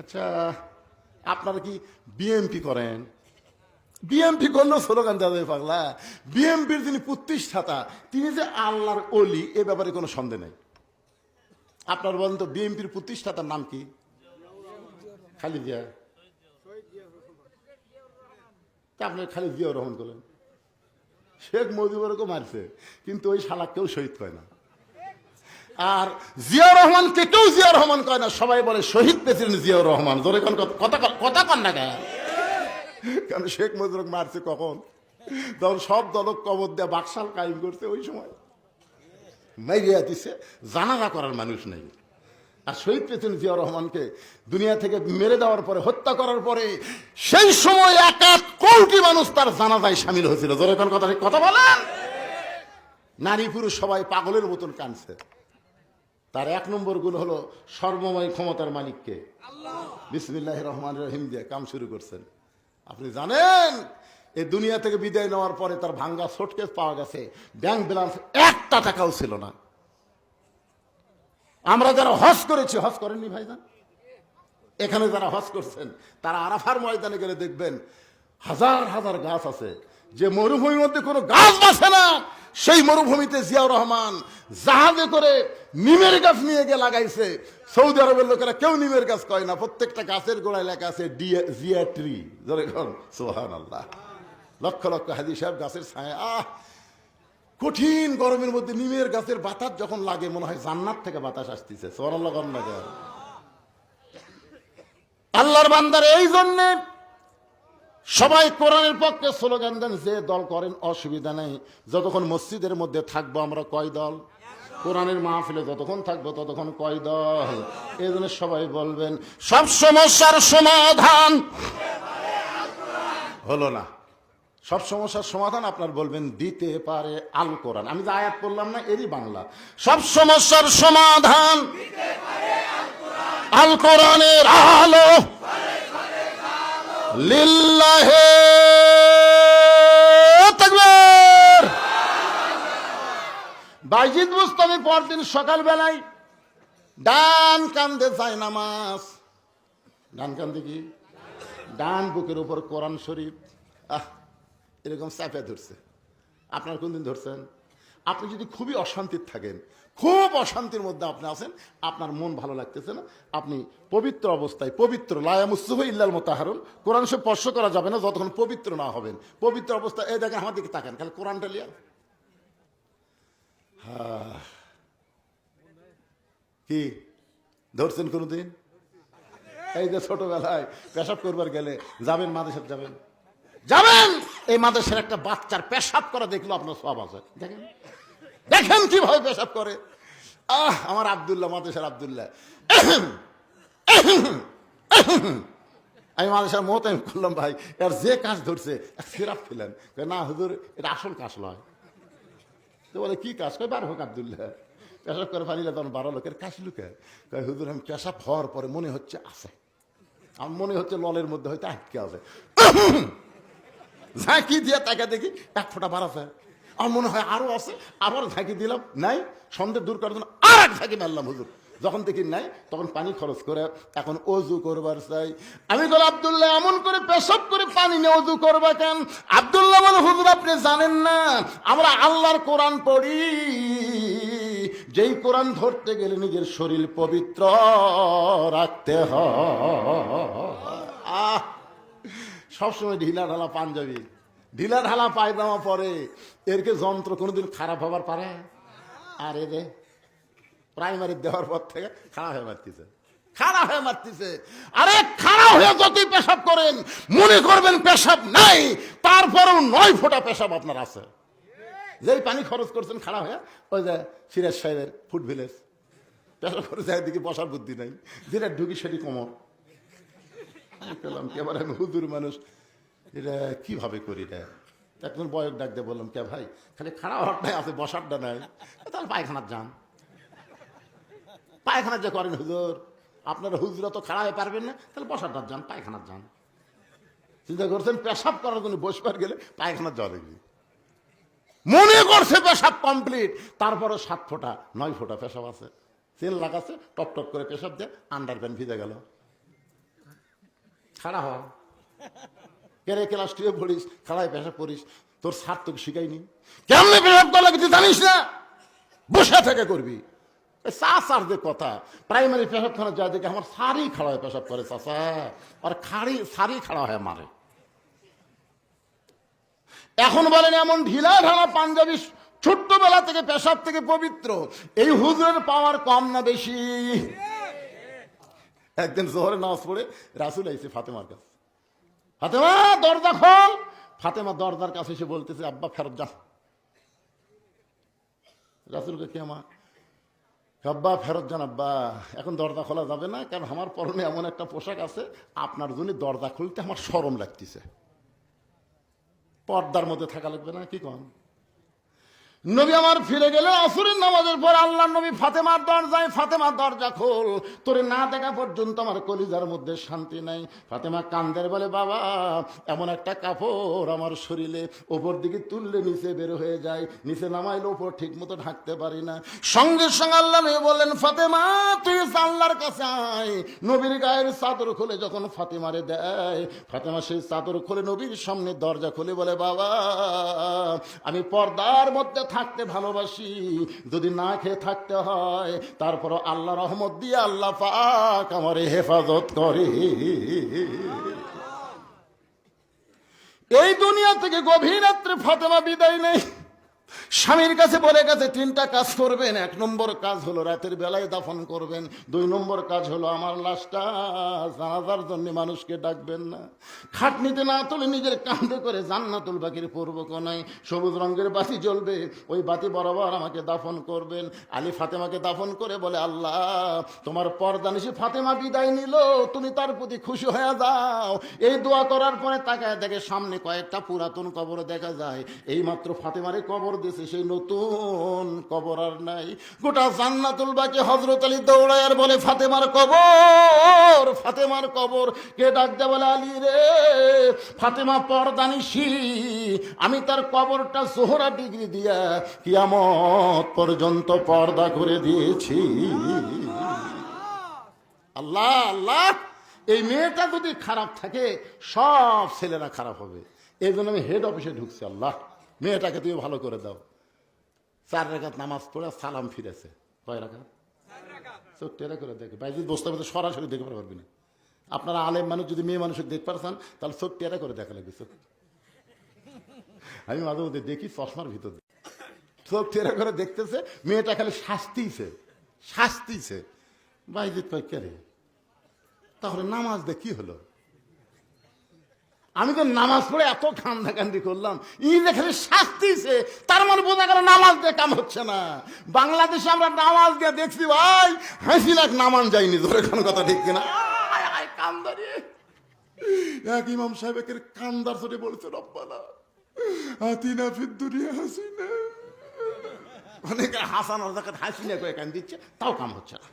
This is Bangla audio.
আচ্ছা আপনারা কি বিএমপি করেন? বিএমপি করলেও স্লোগান যাবে পাগলা। বিএমপির যিনি প্রতিষ্ঠাতা, তিনি যে আল্লাহর অলি এ ব্যাপারে কোনো সন্দেহ নেই। আপনার বলেন তো বিএমপির প্রতিষ্ঠাতার নাম কি? খালি জিয়া। তা আপনি খালি জিয়াউর রহমান করলেন শেখ মুজিবুরকে মারছে, কিন্তু ওই শালা কেউ শহীদ কয় না। আর জিয়াউর রহমানকে কেউ জিয়াউর রহমান কয় না, সবাই বলে শহীদ প্রেসিডেন্ট জিয়াউর রহমান। জোরে কোন কথা কথা কন না কেন? কারণ শেখ মুজিবুরকে মারছে কখন? তখন সব দলক কবর দেয়া বাকশাল কায়েম করছে ওই সময়। মাইরিয়া দিছে, জানাজা করার মানুষ নেই। আর শহীদ প্রেসিডেন্ট জিয়াউর রহমানকে দুনিয়া থেকে মেরে দেওয়ার পরে, হত্যা করার পরে, সেই সময় এক এক কোটি মানুষ তার জানাজায় সামিল হয়েছিল। জোরে কোন কথা কথা বলেন। নারী পুরুষ সবাই পাগলের মতন কানছে তার এক নম্বর গুণ হলো সর্বময় ক্ষমতার মালিককে। বিসমিল্লাহ রহমান রহিম দিয়ে কাম শুরু করছেন। আপনি জানেন এই দুনিয়া থেকে বিদায় নেওয়ার পরে তার ভাঙ্গা শোটকেস পাওয়া গেছে। ব্যাংক ব্যালেন্স একটা টাকাও ছিল না। আমরা যারা হজ করেছি, হজ করেননি ভাইজান? এখানে যারা হজ করছেন, তারা আরাফার ময়দানে গেলে দেখবেন হাজার হাজার গাছ আছে। যে মরুভূমির মধ্যে কোনো গাছ বাসে না। সেই মরুভূমিতে জিয়াউর রহমান জাহাজে করে নিমের গাছ নিয়ে গিয়ে লাগাইছে। সৌদি আরবের লোকেরা কেউ নিমের গাছ কয় না, প্রত্যেকটা গাছের গোড়ায় লেখা আছে সোহান আল্লাহ লক্ষ লক্ষ হাজি সাহেব গাছের ছায়া, আহ! কঠিন গরমের মধ্যে নিমের গাছের বাতাস যখন লাগে, মনে হয় জান্নাত থেকে বাতাস আসতেছে। সোহান আল্লাহ আল্লাহর বান্দার এই জন্যে সবাই কোরআনের পক্ষে স্লোগান দেন, যে দল করেন, অসুবিধা নেই। যতক্ষণ মসজিদের মধ্যে থাকব আমরা কয় দল? কোরআনের মাহফিলে যতক্ষণ থাকব ততক্ষণ কয় দল? এই জন্য সবাই বলবেন, সব সমস্যার সমাধান। হলো না। সব সমস্যার সমাধান আপনার বলবেন, দিতে পারে আল কোরআন আমি যে আয়াত করলাম না, এরই বাংলা। সব সমস্যার সমাধান। আল কোরআনের আলো। লিল্লাহে তাকবীর। বাইজিদ মুস্তামি পরদিন সকালবেলায় ডান কান্দে যায় নামাজ। ডান কান্দে কি? ডান বুকের উপর কোরআন শরীফ। আহ, এরকম চাপে ধরছে। আপনার কোনদিন ধরছেন? আপনি যদি খুবই অশান্তির থাকেন, খুব অশান্তির মধ্যে আপনি আছেন, আপনার মন ভালো লাগতেছে না। আপনি পবিত্র অবস্থায়, পবিত্র লায়ামুসুফ ইল্লাল মোতাহারুন। কোরআন সে স্পর্শ করা যাবে না যতক্ষণ পবিত্র না হবেন। পবিত্র অবস্থায়, এই দেখেন আমার দিকে তাকান, খালি কোরআনটা লিয়া। কি? ধরছেন কোনোদিন? এই যে ছোটবেলায় পেশাব করবার গেলে যাবেন মাদেশের যাবেন। যাবেন! এই মাদেশের একটা বাচ্চার পেশাব করা দেখল আপনার সব আছে। দেখেন? দেখেন কীভাবে পেশাব করে। আহ, আমার আবদুল্লাহ মাদেশের আবদুল্লাহ। আমি মানুষের মত আমি করলাম, ভাই। এর যে কাজ ধরছে সিরাপ খেলেন। না, হুজুর, এটা আসল কাজ নয়। তো বলে, কি কাজ? কয়, বার হোক আবদুল্লাহ। পেশাব করে ফানিলে, তখন বারো লোকের কাজ লুকে কয়, হুজুর, আমি পেশাব হওয়ার পরে মনে হচ্ছে আছে। আমার মনে হচ্ছে ললের মধ্যে হয়তো আটকে আছে। ঝাঁকি দিয়ে তাকে দেখি এক ফোঁটা বাড়াছে আমার মনে হয় আরও আছে, আবার ঝাঁকি দিলাম, নাই, সন্দেহ দূর করার জন্য আর এক ঝাঁকি মারলাম হুজুর। যখন দেখি নাই, তখন পানি খরচ করে এখন অজু করবার চাই। আমি বলে, আবদুল্লাহ, এমন করে পেশাব করে পানি নিয়ে অজু করবা কেন? আবদুল্লাহ বলে, হুজুর, আপনি জানেন না, আমরা আল্লাহর কোরআন পড়ি। যেই কোরআন ধরতে গেলে নিজের শরীর পবিত্র রাখতে হয়। আহ! সবসময় ঢিলা ঢালা পাঞ্জাবি। ঢিলা ঢালা পায়জামা পরে এরকে যন্ত্র কোনোদিন খারাপ হবার পারে? আর এ প্রাইমারি দেওয়ার পর থেকে খারাপ হয়ে মারতেছে। খারাপ হয়ে মারতেছে। আরে খারাপ হয়ে যতই পেশাব করেন, মনে করবেন পেশাব নাই, তারপরেও নয় ফোঁটা পেশাব আপনার আছে। যেই পানি খরচ করছেন খারাপ হয়ে, ওই যে সিরাজ সাহেবের ফুড ভিলেজ। পেশাব করে যায় দিকে বসার বুদ্ধি নাই। যেটা ঢুকি সেটি কোমর। পেলাম কে? এবার আমি হুদুর মানুষ, এটা কীভাবে করি এটা? একজন বয়ক ডাক দিয়ে বললাম, কে ভাই? খালি খারাপ হওয়ারটাই আছে, বসারটা নাই। তাহলে পায়খানার যান। পায়খানার যে করেন হুজুর, আপনারা হুজুরা তো খাড়া হয়ে পারবেন না, তাহলে বসারটার যান, পায়খানার যান। চিন্তা করছেন, পেশাব করার জন্য বসবার গেলে পায়খানার জল দেখবি মনে করছে পেশাব কমপ্লিট তারপরে সাত ফোঁটা, নয় ফোঁটা পেশাব আছে। তেল লাগাচ্ছে টপ টপ করে পেশাব দিয়ে আন্ডার প্যান্ট ভিজে গেল। খাড়া হ কেরে ক্লাস টুয়ে পড়িস, খাড়ায় পেশাব পড়িস তোর স্যার তোকে শিখাইনি কেমনে পেশাব করা কিছু জানিস না? বসে থেকে করবি। সার যে কথা প্রাইমারি পেশাবখানা যা দেখে আমার সারি খাড়া হয় পেশাব করে চাষা আর খাড়ি, সারি খাড়া হয় মারে এখন বলেন এমন ঢিলা ঢালা পাঞ্জাবি ছোট্টবেলা থেকে পেশাব থেকে পবিত্র, এই হুজুরের পাওয়ার কম না বেশি? একদিন জোহরে নামাজ পড়ে রাসুল আইসে ফাতেমার কাছে। ফাতেমা, দরজা খোল। ফাতেমা দরজার কাছে এসে বলতেছে, আব্বা, ফেরত যান রাসুলকে কে মা? আব্বা, ফেরত যান, আব্বা। এখন দরজা খোলা যাবে না, কারণ আমার পরনে এমন একটা পোশাক আছে, আপনার জন্য দরজা খুলতে আমার সরম লাগতেছে। পর্দার মধ্যে থাকা লাগবে না, কি কন? নবী আমার ফিরে গেলে অসুরের নামাজের পর আল্লাহ নবী ফাতেমার দরজায় ফাতেমার দরজা খোল। তোরে না দেখা পর্যন্ত আমার কলিজার মধ্যে শান্তি নাই। ফাতেমা কান্দের বলে, বাবা, এমন একটা কাপড় আমার শরীরে ওপর দিকে তুললে নিচে বের হয়ে যায়। নিচে নামাইলে ওপর ঠিক মতো ঢাকতে পারি না। সঙ্গে সঙ্গে আল্লাহ নবী বললেন, ফাতেমা, তুই আল্লাহর কাছে আয়। নবীর গায়ের চাদর খুলে যখন ফাতেমারে দেয়, ফাতেমা সেই চাদর খুলে নবীর সামনে দরজা খুলে বলে, বাবা, আমি পর্দার মধ্যে থাকতে ভালোবাসি। যদি না খেয়ে থাকতে হয় তারপর আল্লাহ রহমত দিয়ে আল্লাহ পাক আমার হেফাজত করে। এই দুনিয়া থেকে গভীর রাত্রে ফাতেমা বিদায় নেই স্বামীর কাছে বলে গেছে, তিনটা কাজ করবেন, এক নম্বর কাজ হলো রাতের বেলায় দাফন করবেন, দুই নম্বর কাজ হলো আমার লাশটা জানাজার জন্য মানুষকে ডাকবেন না। খাটনিতে না তুলে নিজের কান্দে করে জান্নাতুল বাকির পূর্ব কোনায় সবুজ রঙের বাতি জ্বলবে, ওই বাতি বরাবর আমাকে দাফন করবেন। আলী ফাতেমাকে দাফন করে বলে, আল্লাহ, তোমার পর্দা নিশে ফাতেমা বিদায় নিল, তুমি তার প্রতি খুশি হয়ে যাও। এই দোয়া করার পরে তাকায় দেখে সামনে কয়েকটা পুরাতন কবর দেখা যায়। এই মাত্র ফাতেমারে কবর দিয়েছে সেই নতুন কবর আর নাই। গোটা জান্নাতুল বাকি হজরত আলী দৌড়ায় আর বলে, ফাতেমার কবর ফাতেমার কবর। কে ডাকতে বলে, আলী রে, ফাতেমা পর্দানিসি আমি তার কবরটা সোহরা ডিগ্রি দিয়া কিয়ামত পর্যন্ত পর্দা করে দিয়েছি। আল্লাহ আল্লাহ, এই মেয়েটা যদি খারাপ থাকে, সব ছেলেরা খারাপ হবে। এই জন্য আমি হেড অফিসে ঢুকছি, আল্লাহ। মেয়েটাকে তুমি ভালো করে দাও। চার রেখাত নামাজ পড়ে সালাম ফিরেছে। কয় রাখা চোখ টেরা করে দেখে। বাইজি বসতে বসতে সরাসরি দেখতে পারবি না। আপনারা আলেম মানুষ, যদি মেয়ে মানুষকে দেখতে পারছেন, তাহলে চোখ টেরা করে দেখা লাগবে চোখ আমি মাঝে মধ্যে দেখি চশমার ভিতর। চোখ টেরা করে দেখতেছে, মেয়েটা খালি শাস্তিছে শাস্তিছে। বাইজিৎ কয়, কে তাহলে নামাজ দে কি হলো? আমি তো নামাজ পড়ে এত কান্দা কান্দি করলাম। যে খালি শাস্তিছে তার মানে বোঝা গেল নামাজ দিয়ে কাম হচ্ছে না। বাংলাদেশে আমরা নামাজ দিয়ে দেখছি, ভাই, হাসি লাখ নামান যায়নি, ধরে কোনো কথা ঠিক কিনা? কান্দারে এক ইমাম সাহেবের কান্দার চোটে বলেছে, রব্বানা হাতিনা ফির দুনিয়া হাসিনা। অনেকে হাসানোর জায়গায় হাসিনা কয়ে কান দিচ্ছে তাও কাম হচ্ছে না।